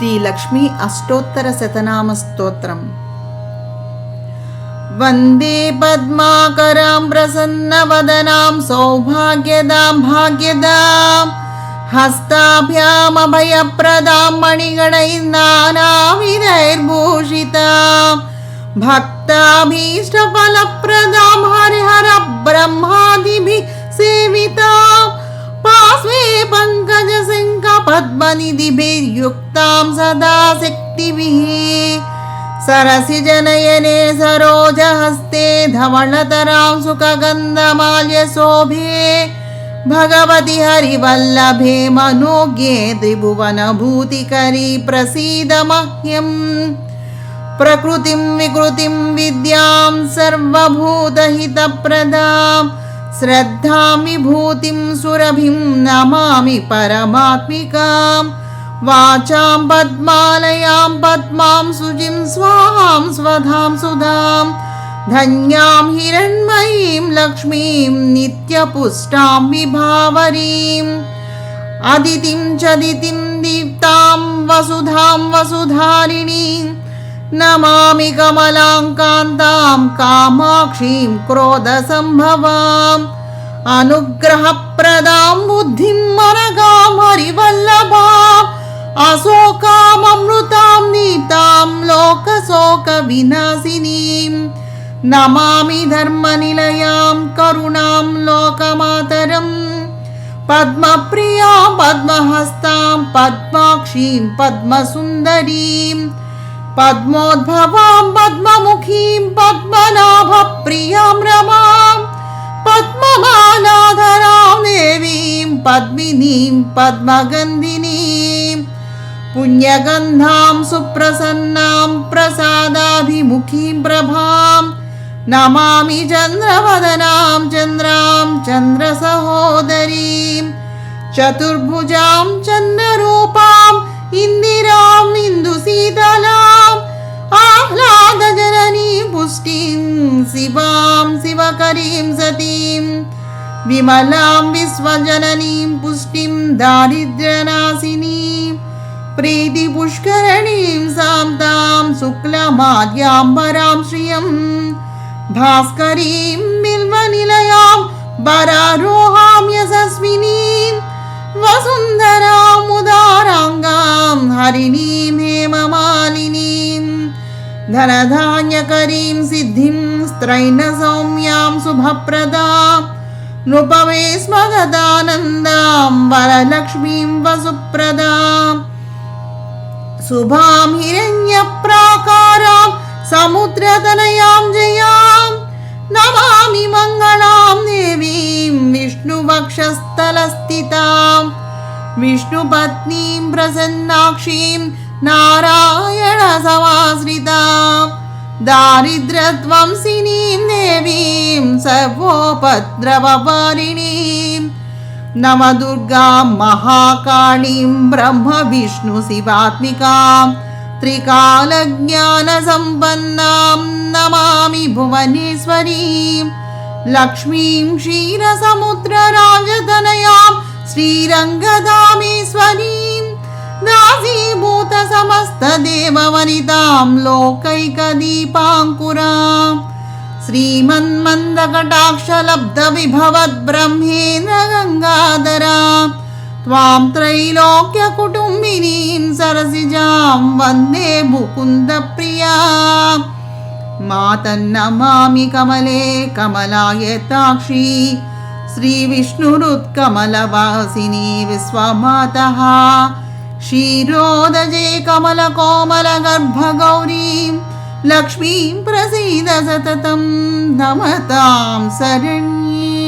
श्री लक्ष्मी अष्टोत्तर शतनाम अष्टोत्तरशतनामस्तोत्रम् वंदे पद्माकरां प्रसन्नवदनां, सौभाग्यदां, भाग्यदां हस्ताभ्यामभयप्रदां मणिगणैर्नानाविधैर्भूषितां भक्ताभीष्टफलप्रदां हरिहर ब्रह्मादिभिः सेवि पद्मनिधिभिर्युक्तां सदा शक्तिभिः। सरसिजनयने सरोजहस्ते धवणतरां सुखगन्धमाल्यशोभे। भगवति हरिवल्लभे मनोज्ञे त्रिभुवनभूतिकरी प्रसीद मह्यम् प्रकृतिं विकृतिं विद्यां सर्वभूतहितप्रदाम्। श्रद्धां विभूतिं सुरभिं नमामि परमात्मिकाम् वाचां पद्मालयां, पद्मां सुजिं स्वाहां स्वधां सुधां। धन्यां हिरण्मयीं, लक्ष्मीं, नित्यपुष्टां विभावरीम् अदितिं च दितिं दीप्तां, वसुधां, वसुधारिणीं। नमामि कमलाङ्कान्तां कामाक्षीं क्रोधसम्भवाम् अनुग्रहप्रदां बुद्धिं मनगां हरिवल्लभाम् अशोकाममृतां नीतां लोकशोकविनाशिनीं नमामि धर्मनिलयां करुणां लोकमातरम् पद्मप्रियां पद्महस्तां पद्माक्षीं पद्मसुन्दरीं पद्मोद्भवां, पद्ममुखीं, पद्मनाभप्रियाँ रमाम् पद्ममालाधरां देवीं, पद्मिनीं, पद्मगन्धिनीं, पुण्यगन्धां सुप्रसन्नां, प्रसादाभिमुखीं प्रभां, नमामि चन्द्रवदनां, चन्द्रां चन्द्रसहोदरीं, चतुर्भुजां चन्द्ररूपाम् पुष्टिं शिवां शिवकरीं सतीं विमलां विश्वजननीं पुष्टिं दारिद्र्यनाशिनीं प्रीतिपुष्करणीं सान्तां शुक्लमाद्याम्बरां श्रियं भास्करीं बिल्वनिलयां वरारोहां यशस्विनीं वसुन्धरामुदाराङ्गां हरिणीं हेममालिनीं धनधान्यकरीं सिद्धिं स्त्रैणसौम्यां शुभप्रदां। नृपमे स्मगदानन्दां वरलक्ष्मीं वसुप्रदाम् शुभां हिरण्यप्राकारां समुद्रतनयां जयां। नमामि मङ्गलां देवीं विष्णुवक्षस्थलस्थितां। विष्णुपत्नीं प्रसन्नाक्षीं नारायणसमाश्रितां दारिद्र्यध्वंसिनीं देवीं सर्वोपद्रवपारिणीम् नवदुर्गां महाकाळीं ब्रह्मविष्णुशिवात्मिकां त्रिकालज्ञानसम्पन्नां नमामि भुवनेश्वरीं। लक्ष्मीं क्षीरसमुद्रराजतनयां श्रीरङ्गधामेश्वरीं। दासीभूतसमस्तदेववनितां लोकैकदीपाङ्कुराम् श्रीमन्मन्दकटाक्षलब्धविभवद्ब्रह्मेन्द्र गङ्गाधरा त्वां त्रैलोक्यकुटुम्बिनीं सरसिजां वंदे मुकुन्दप्रिया मातन्नमामि कमले कमलायताक्षी। श्रीविष्णुरुत्कमलवासिनी विश्वमातः। क्षीरोदजे कमलकोमलगर्भगौरीं लक्ष्मीं प्रसीद सततं नमतां शरण्ये।